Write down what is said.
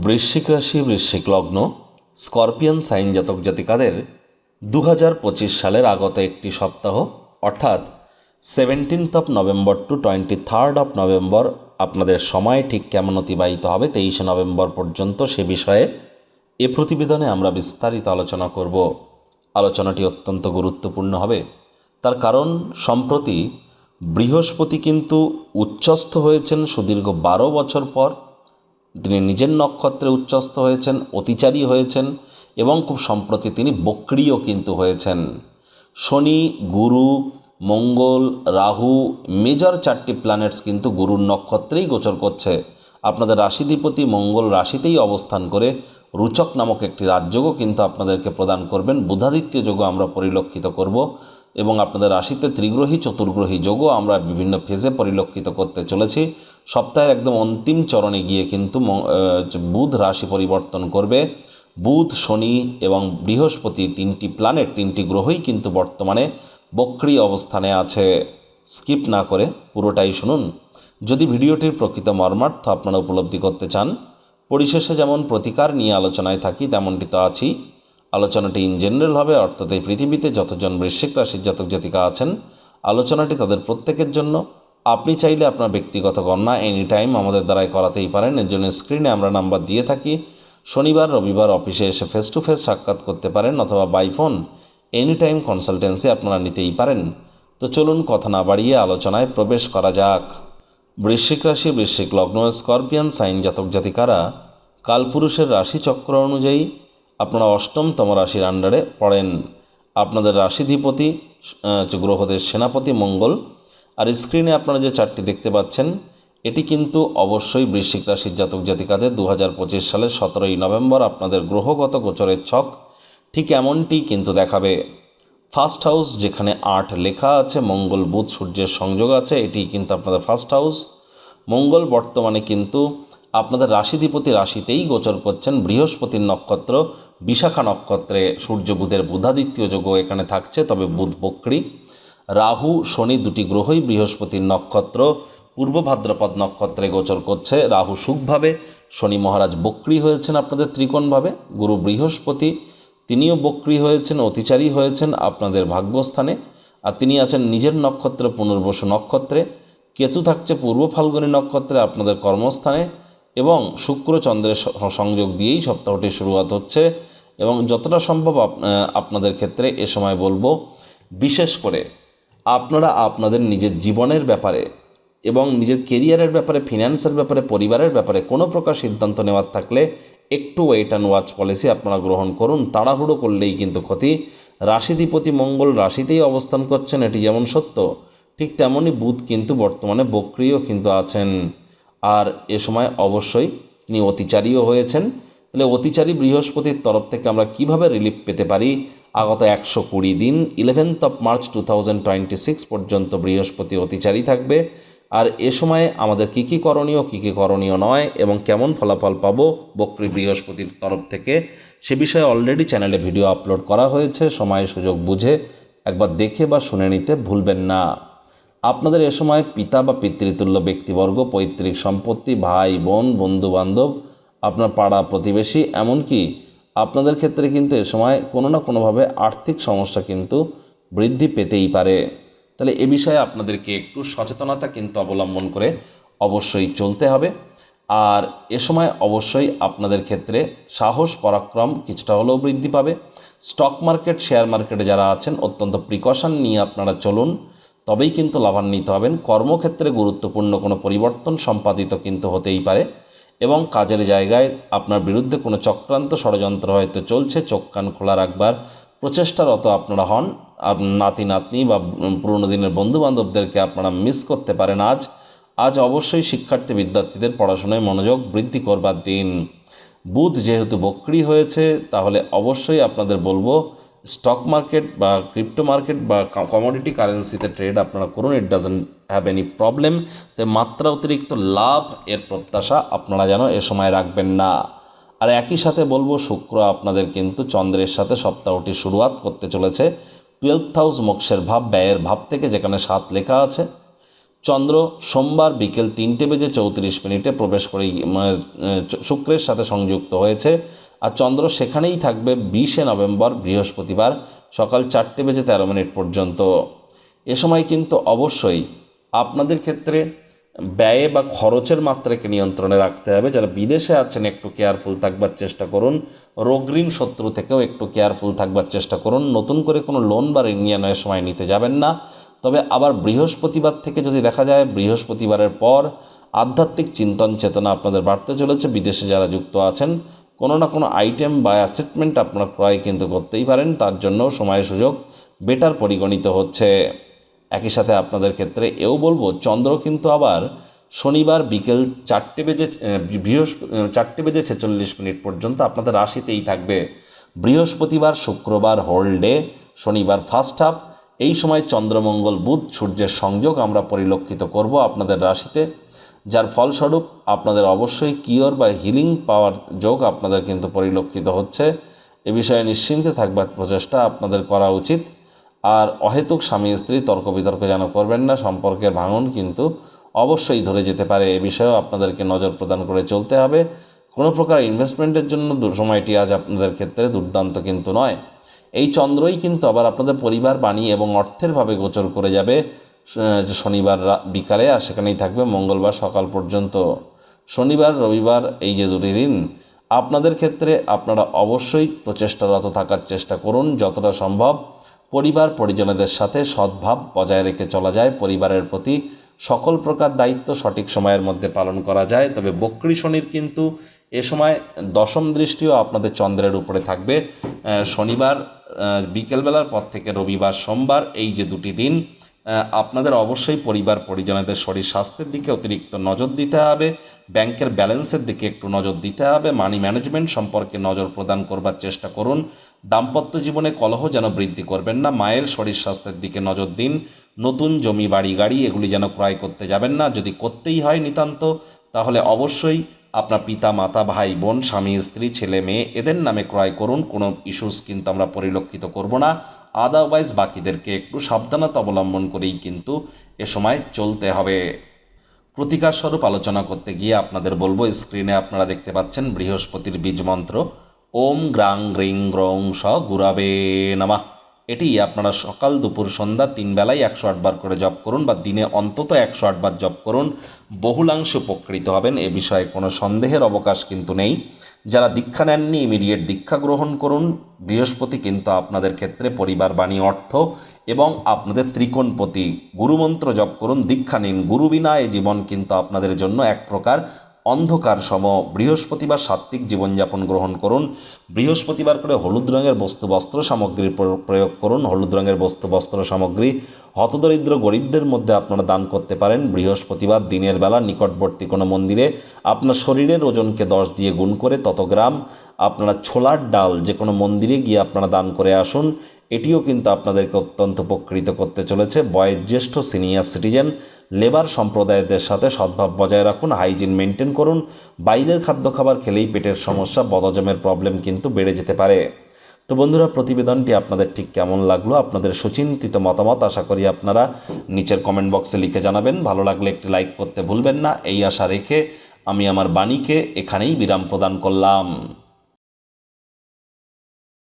বৃশ্চিক রাশি, বৃশ্চিক লগ্ন, স্করপিয়ান সাইন জাতক জাতিকাদের দু হাজার পঁচিশ সালের আগত একটি সপ্তাহ, অর্থাৎ seventeenth of November to twenty third of November আপনাদের সময় ঠিক কেমন অতিবাহিত হবে তেইশে নভেম্বর পর্যন্ত সে বিষয়ে এ প্রতিবেদনে আমরা বিস্তারিত আলোচনা করব। আলোচনাটি অত্যন্ত গুরুত্বপূর্ণ হবে। তার কারণ, সম্প্রতি বৃহস্পতি কিন্তু উচ্চস্থ হয়েছেন সুদীর্ঘ বারো বছর পর তিনি নিজের নক্ষত্রে উচ্চস্থ হয়েছেন, অতিচারী হয়েছেন এবং খুব সম্প্রতি তিনি বক্রিয় কিন্তু হয়েছেন। শনি, গুরু, মঙ্গল, রাহু, মেজর চারটি প্ল্যানেটস কিন্তু গুরুর নক্ষত্রেই গোচর করছে। আপনাদের রাশিধিপতি মঙ্গল রাশিতেই অবস্থান করে রুচক নামক একটি রাজযোগও কিন্তু আপনাদেরকে প্রদান করবেন। বুধাদিত্য যোগও আমরা পরিলক্ষিত করব। এবং আপনাদের রাশিতে ত্রিগ্রহী, চতুর্গ্রহী যোগও আমরা বিভিন্ন ফেজে পরিলক্ষিত করতে চলেছি। সপ্তাহের একদম অন্তিম চরণে গিয়ে কিন্তু বুধ রাশি পরিবর্তন করবে। বুধ, শনি এবং বৃহস্পতি তিনটি প্ল্যানেট তিনটি গ্রহই কিন্তু বর্তমানে বক্রি অবস্থানে আছে। স্কিপ না করে পুরোটাই শুনুন। যদি ভিডিওটির প্রকৃত মর্মার্থ আপনারা উপলব্ধি করতে চান, পরিশেষে যেমন প্রতিকার নিয়ে আলোচনায় থাকি, তেমনটি তো আছি আলোচনাটি ইন জেনারেল হবে, অর্থাৎ এই পৃথিবীতে যতজন বৃশ্চিক রাশির জাতক জাতিকা আছেন, আলোচনাটি তাদের প্রত্যেকের জন্য। আপনি চাইলে আপনার ব্যক্তিগত গণনা এনি টাইম আমাদের দ্বারাই করাতেই পারেন, এর জন্য স্ক্রিনে আমরা নাম্বার দিয়ে থাকি। শনিবার, রবিবার অফিসে এসে ফেস টু ফেস সাক্ষাৎ করতে পারেন, অথবা by phone any time consultancy আপনারা নিতেই পারেন। তো চলুন কথা না বাড়িয়ে আলোচনায় প্রবেশ করা যাক। বৃশ্চিক রাশি, বৃশ্চিক লগ্ন, স্করপিয়ান, সাইন জাতক জাতিকারা, কালপুরুষের রাশিচক্র অনুযায়ী আপনারা অষ্টমতম রাশির আন্ডারে পড়েন। আপনাদের রাশিধিপতি গ্রহদের সেনাপতি মঙ্গল। আর স্ক্রিনে আপনারা যে চারটি দেখতে পাচ্ছেন, এটি কিন্তু অবশ্যই বৃশ্চিক রাশির জাতক জাতিকাদের দু হাজার পঁচিশ সালের সতেরোই নভেম্বর আপনাদের গ্রহগত গোচরের ছক। ঠিক এমনটি কিন্তু দেখাবে। ফার্স্ট হাউস যেখানে আট লেখা আছে, মঙ্গল, বুধ, সূর্যের সংযোগ আছে, এটি কিন্তু আপনাদের ফার্স্ট হাউস মঙ্গল বর্তমানে কিন্তু আপনাদের রাশিধিপতি রাশিতেই গোচর করছেন বৃহস্পতির নক্ষত্র বিশাখা নক্ষত্রে সূর্য, বুধের বুধাদিত্য যোগও এখানে থাকছে, তবে বুধ বক্রী। রাহু, শনি দুটি গ্রহই বৃহস্পতির নক্ষত্র, পূর্ব ভাদ্রপদ নক্ষত্রে গোচর করছে, রাহু সুখভাবে শনি মহারাজ বক্রী হয়েছেন আপনাদের ত্রিকোণভাবে গুরু বৃহস্পতি, তিনিও বক্রী হয়েছেন, অতিচারী হয়েছেন আপনাদের ভাগ্যস্থানে, আর তিনি আছেন নিজের নক্ষত্র পুনর্বসু নক্ষত্রে। কেতু থাকছে পূর্ব ফাল্গুনী নক্ষত্রে আপনাদের কর্মস্থানে, এবং শুক্র চন্দ্রের সংযোগ দিয়েই সপ্তাহটি শুরুয়াত হচ্ছে। এবং যতটা সম্ভব আপ- আপনাদের ক্ষেত্রে এ সময় বলব, বিশেষ করে আপনারা আপনাদের নিজের জীবনের ব্যাপারে এবং নিজের কেরিয়ারের ব্যাপারে ফিনান্সের ব্যাপারে, পরিবারের ব্যাপারে কোনো প্রকার সিদ্ধান্ত নেওয়ার থাকলে একটু ওয়েট অ্যান্ড ওয়াচ পলিসি আপনারা গ্রহণ করুন। তাড়াহুড়ো করলেই কিন্তু ক্ষতি। রাশিধিপতি মঙ্গল রাশিতেই অবস্থান করছেন, এটি যেমন সত্য, ঠিক তেমনই বুধ কিন্তু বর্তমানে বক্রিয় কিন্তু আছেন। আর এ সময় অবশ্যই তিনি অতিচারীও হয়েছেন। তাহলে অতিচারী বৃহস্পতির তরফ থেকে আমরা কীভাবে রিলিফ পেতে পারি? আগত একশো কুড়ি দিন eleventh of March two thousand twenty six পর্যন্ত বৃহস্পতি অতিচারী থাকবে। আর এ সময়ে আমাদের কী কী করণীয়, কী কী করণীয় নয়, এবং কেমন ফলাফল পাব বক্রী বৃহস্পতির তরফ থেকে, সে বিষয়ে অলরেডি চ্যানেলে ভিডিও আপলোড করা হয়েছে, সময়, সুযোগ বুঝে একবার দেখে বা শুনে নিতে ভুলবেন না। আপনাদের এ সময় পিতা বা পিতৃতুল্য ব্যক্তিবর্গ, পৈতৃক সম্পত্তি, ভাই, বোন বন্ধু বান্ধব আপনার পাড়া প্রতিবেশী, এমনকি আপনাদের ক্ষেত্রে কিন্তু এ সময় কোনো না কোনোভাবে আর্থিক সমস্যা কিন্তু বৃদ্ধি পেতেই পারে। তাহলে এ বিষয়ে আপনাদেরকে একটু সচেতনতা কিন্তু অবলম্বন করে অবশ্যই চলতে হবে। আর এ সময় অবশ্যই আপনাদের ক্ষেত্রে সাহস, পরাক্রম কিছুটা হলেও বৃদ্ধি পাবে। স্টক মার্কেট, শেয়ার মার্কেটে যারা আছেন, অত্যন্ত প্রিকশন নিয়ে আপনারা চলুন। তবেই কিন্তু লাভান্বিত হবেন। কর্মক্ষেত্রে গুরুত্বপূর্ণ কোনো পরিবর্তন সম্পাদিত কিন্তু হতেই পারে। এবং কাজের জায়গায় আপনার বিরুদ্ধে কোনো চক্রান্ত ষড়যন্ত্র হয়তো চলছে, চোখ কান খোলা রাখবার প্রচেষ্টারত আপনারা হন। নাতি, নাতনি বা পুরনো দিনের বন্ধু বান্ধবদেরকে আপনারা মিস করতে পারেন আজ। আজ অবশ্যই শিক্ষার্থী, বিদ্যার্থীদের পড়াশোনায় মনোযোগ বৃদ্ধি করবার দিন। বুধ যেহেতু বক্রি হয়েছে, তাহলে অবশ্যই আপনাদের বলব স্টক মার্কেট বা ক্রিপ্টো মার্কেট বা কমোডিটি কারেন্সিতে ট্রেড আপনারা করুন it doesn't have any problem তো মাত্রা অতিরিক্ত লাভ এর প্রত্যাশা আপনারা যেন এ সময় রাখবেন না। আর একই সাথে বলব শুক্র আপনাদের কিন্তু চন্দ্রের সাথে সপ্তাহটি শুরুয়াত করতে চলেছে। টুয়েলভ হাউস মোক্ষের ভাব ব্যয়ের ভাব থেকে যেখানে সাত লেখা আছে। চন্দ্র সোমবার বিকেল তিনটে বেজে চৌত্রিশ মিনিটে প্রবেশ করে মানে, শুক্রের সাথে সংযুক্ত হয়েছে। আর চন্দ্র সেখানেই থাকবে বিশে নভেম্বর, বৃহস্পতিবার, সকাল চারটে বেজে তেরো মিনিট পর্যন্ত। এ সময় কিন্তু অবশ্যই আপনাদের ক্ষেত্রে ব্যয়ে বা খরচের মাত্রাকে নিয়ন্ত্রণে রাখতে হবে। যারা বিদেশে আছেন, একটু কেয়ারফুল থাকবার চেষ্টা করুন। রোগঋণ শত্রু থেকেও একটু কেয়ারফুল থাকবার চেষ্টা করুন। নতুন করে কোনো লোন বা ঋণ নিয়ে সময় নিতে যাবেন না। তবে আবার বৃহস্পতিবার থেকে যদি দেখা যায়, বৃহস্পতিবারের পর আধ্যাত্মিক চিন্তন চেতনা আপনাদের বাড়তে চলেছে। বিদেশে যারা যুক্ত আছেন কোনো না কোনো আইটেম বা অ্যাসেটমেন্ট আপনারা ক্রয় কিন্তু করতেই পারেন, তার জন্য সময় সুযোগ বেটার পরিগণিত হচ্ছে। একই সাথে আপনাদের ক্ষেত্রে এও বলব, চন্দ্র কিন্তু আবার শনিবার বিকেল চারটে বেজে বৃহস্পতি চারটে বেজে ছেচল্লিশ মিনিট পর্যন্ত আপনাদের রাশিতেই থাকবে। বৃহস্পতিবার, শুক্রবার হোল্ড ডে শনিবার ফার্স্ট হাফ এই সময় চন্দ্রমঙ্গল, বুধ, সূর্যের সংযোগ আমরা পরিলক্ষিত করব আপনাদের রাশিতে। যার ফলস্বরূপ আপনাদের অবশ্যই কিওর বা হিলিং পাওয়ার যোগ আপনাদের কিন্তু পরিলক্ষিত হচ্ছে। এ বিষয়ে নিশ্চিন্তে থাকবার প্রচেষ্টা আপনাদের করা উচিত। আর অহেতুক স্বামী স্ত্রী তর্ক বিতর্ক যেন করবেন না, সম্পর্কের ভাঙন কিন্তু অবশ্যই ধরে যেতে পারে। এ বিষয়েও আপনাদেরকে নজর প্রদান করে চলতে হবে। কোনো প্রকার ইনভেস্টমেন্টের জন্য সময়টি আজ আপনাদের ক্ষেত্রে দুর্দান্ত কিন্তু নয়। এই চন্দ্রই কিন্তু আবার আপনাদের পরিবার, বাণী এবং অর্থের ভাবে গোচর করে যাবে। শনিবার বিকালে আর সেখানেই থাকবে। মঙ্গলবার সকাল পর্যন্ত। শনিবার, রবিবার, এই যে দুটি দিন, আপনাদের ক্ষেত্রে আপনারা অবশ্যই প্রচেষ্টারত থাকার চেষ্টা করুন যতটা সম্ভব। পরিবার, পরিজনদের সাথে সদ্ভাব বজায় রেখে চলা যায়। পরিবারের প্রতি সকল প্রকার দায়িত্ব সঠিক সময়ের মধ্যে পালন করা যায়। তবে বক্রী শনির কিন্তু এ সময় দশম দৃষ্টিও আপনাদের চন্দ্রের উপরে থাকবে। শনিবার বিকেলবেলার পর থেকে রবিবার, সোমবার, এই যে দুটি দিন আপনাদের অবশ্যই পরিবার, পরিজনদের শরীর স্বাস্থ্যের দিকে অতিরিক্ত নজর দিতে হবে। ব্যাংকের ব্যালেন্সের দিকে একটু নজর দিতে হবে। মানি ম্যানেজমেন্ট সম্পর্কে নজর প্রদান করবার চেষ্টা করুন। দাম্পত্য জীবনে কলহ যেন বৃদ্ধি করবেন না। মায়ের শরীর স্বাস্থ্যের দিকে নজর দিন। নতুন জমি, বাড়ি, গাড়ি, এগুলি যেন ক্রয় করতে যাবেন না। যদি করতেই হয় নিতান্ত, তাহলে অবশ্যই আপনার পিতা, মাতা, ভাই, বোন, স্বামী, স্ত্রী, ছেলে, মেয়ে, এদের নামে ক্রয় করুন। কোনো ইস্যুস কিন্তু আমরা পরিলক্ষিত করব না। আদারওয়াইজ বাকিদেরকে একটু সাবধানতা অবলম্বন করেই কিন্তু এ সময় চলতে হবে। প্রতিকার স্বরূপ আলোচনা করতে গিয়ে আপনাদের বলব স্ক্রিনে আপনারা দেখতে পাচ্ছেন বৃহস্পতির বীজ মন্ত্র। ওম গ্রাং গ্রিং গ্রং স গুরাবে নামা। এটি আপনারা সকাল, দুপুর, সন্ধ্যা তিন বেলায় একশো আটবার করে জপ করুন বা দিনে অন্তত একশো আটবার জপ করুন। বহুলাংশ উপকৃত হবেন, এ বিষয়ে কোনো সন্দেহের অবকাশ কিন্তু নেই। যারা দীক্ষা নেননি ইমিডিয়েট দীক্ষা গ্রহণ করুন। বৃহস্পতি কিন্তু আপনাদের ক্ষেত্রে পরিবার বাণী অর্থ এবং আপনাদের ত্রিকোণপতি। গুরুমন্ত্র জপ করুন, দীক্ষা নিন। গুরু বিনা এ জীবন কিন্তু আপনাদের জন্য এক প্রকার অন্ধকার সম বৃহস্পতিবার সাত্ত্বিক জীবনযাপন গ্রহণ করুন। বৃহস্পতিবার করে হলুদ রঙের বস্তু বস্ত্র সামগ্রীর প্র- প্রয়োগ করুন। হলুদ রঙের বস্তু বস্ত্র সামগ্রী হতদরিদ্র গরিবদের মধ্যে আপনারা দান করতে পারেন। বৃহস্পতিবার দিনের বেলা নিকটবর্তী কোনো মন্দিরে আপনার শরীরের ওজনকে দশ দিয়ে গুণ করে তত গ্রাম। আপনারা ছোলার ডাল যে কোনো মন্দিরে গিয়ে আপনারা দান করে আসুন। এটিও কিন্তু আপনাদেরকে অত্যন্ত উপকৃত করতে চলেছে। বয়োজ্যেষ্ঠ সিনিয়র সিটিজেন, লেবার সম্প্রদায়দের সাথে সদ্ভাব বজায় রাখুন, হাইজিন মেনটেন করুন। বাইরের খাদ্য খাবার খেলেই পেটের সমস্যা বদজমের প্রবলেম কিন্তু বেড়ে যেতে পারে। তো বন্ধুরা, প্রতিবেদনটি আপনাদের ঠিক কেমন লাগল? আপনাদের সুচিন্তিত মতামত আশা করি আপনারা নিচের কমেন্ট বক্সে লিখে জানাবেন। ভালো লাগলে একটি লাইক করতে ভুলবেন না। এই আশা রেখে আমি আমার বাণীকে এখানেই বিরাম প্রদান করলাম।